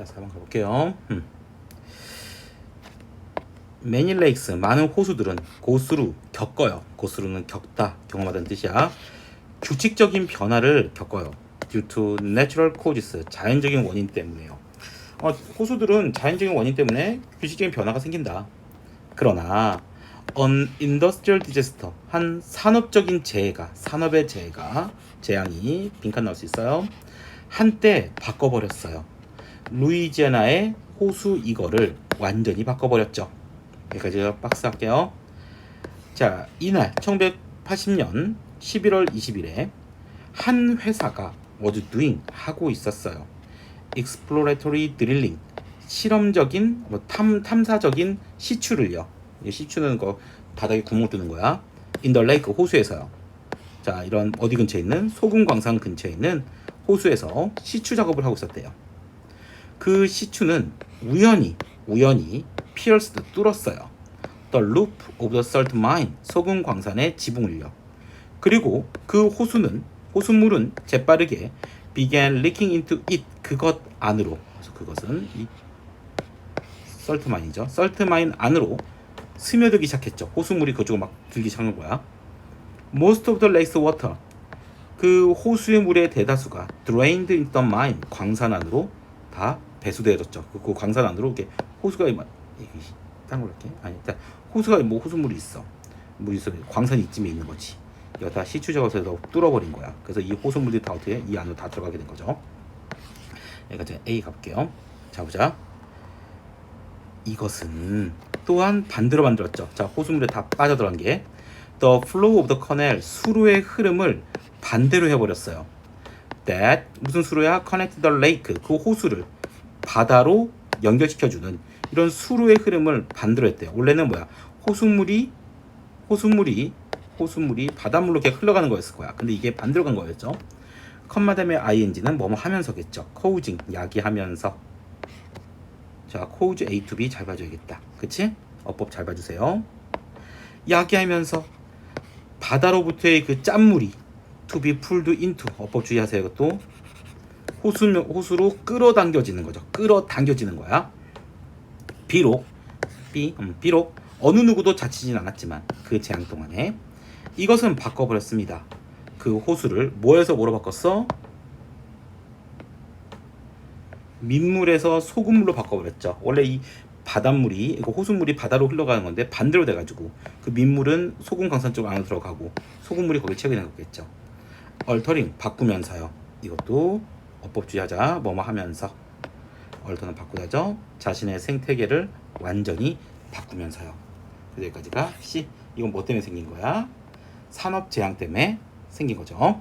자, 4번 가볼게요. 음. 매니 레이크스 많은 호수들은 고스루 겪어요. 고스루는 겪다, 경험하다는 뜻이야. 규칙적인 변화를 겪어요. due to natural causes 자연적인 원인 때문에요. 어, 호수들은 자연적인 원인 때문에 규칙적인 변화가 생긴다. 그러나 an industrial disaster 한 산업적인 재해가 산업의 재해가 재앙이 빈칸 나올 수 있어요. 한때 바꿔버렸어요. 루이지애나의 호수 이거를 완전히 바꿔버렸죠. 여기까지 박스 할게요. 자, 이날 1980년 11월 20일에 한 회사가 was doing 하고 있었어요. exploratory drilling 실험적인 뭐 탐, 탐사적인 시추를요. 이 시추는 거 바닥에 구멍 뚫는 거야. in the lake 호수에서요. 자, 이런 어디 근처에 있는 소금 광산 근처에 있는 호수에서 시추 작업을 하고 있었대요. 그 시추는 우연히 우연히 피어스드 뚫었어요. The loop of the salt mine 소금 광산의 지붕을요. 그리고 그 호수는 호수물은 재빠르게 began leaking into it 그것 안으로 그래서 그것은 이 salt mine이죠. salt mine 안으로 스며들기 시작했죠. 호수물이 그쪽으로 막 들기 시작한 거야. Most of the lake's water 그 호수의 물의 대다수가 drained into the mine 광산 안으로 다 배수되어졌죠. 그, 그 광산 안으로 이렇게 호수가 막딴 걸로 할게. 아니, 일단 호수가 뭐 호수물이 있어. 물이 있어. 광산이 이쯤에 있는 거지. 이거 다 시추 작업에서 뚫어버린 거야. 그래서 이 호수물들이 다 어떻게 이 안으로 다 들어가게 된 거죠. 여기까지 A 가볼게요. 자 보자. 이것은 또한 반대로 만들었죠. 자 호수물에 다 빠져들어간 게 The flow of the canal 수로의 흐름을 반대로 해버렸어요. That 무슨 수로야? Connect the lake 그 호수를 바다로 연결시켜주는 이런 수로의 흐름을 했대요. 원래는 뭐야? 호수물이 호수물이 호수물이 바닷물로 이렇게 흘러가는 거였을 거야. 근데 이게 반대로 간 거였죠. 컴마 다음에 ing는 뭐뭐 하면서겠죠. causing 야기하면서. 자, cause A to B 잘 봐줘야겠다. 그치? 어법 잘 봐주세요. 야기하면서 바다로부터의 그 짠물이 to be pulled into 어법 주의하세요. 이것도 호수 호수로 끌어당겨지는 거죠. 끌어당겨지는 거야. 비록 B 음, 비록 어느 누구도 자치진 않았지만 그 재앙 동안에 이것은 바꿔버렸습니다. 그 호수를 뭐에서 뭐로 바꿨어? 민물에서 소금물로 바꿔버렸죠. 원래 이 바닷물이 이거 호수물이 바다로 흘러가는 건데 반대로 돼가지고 그 민물은 소금 광산 쪽 안으로 들어가고 소금물이 거기 채게 된 거겠죠. 얼터링 바꾸면서요. 이것도 어법주의하자 뭐뭐 하면서 얼터는 바꾸자죠. 자신의 생태계를 완전히 바꾸면서요. 여기까지가 C. 이건 뭐 때문에 생긴 거야? 산업 재앙 때문에 생긴 거죠.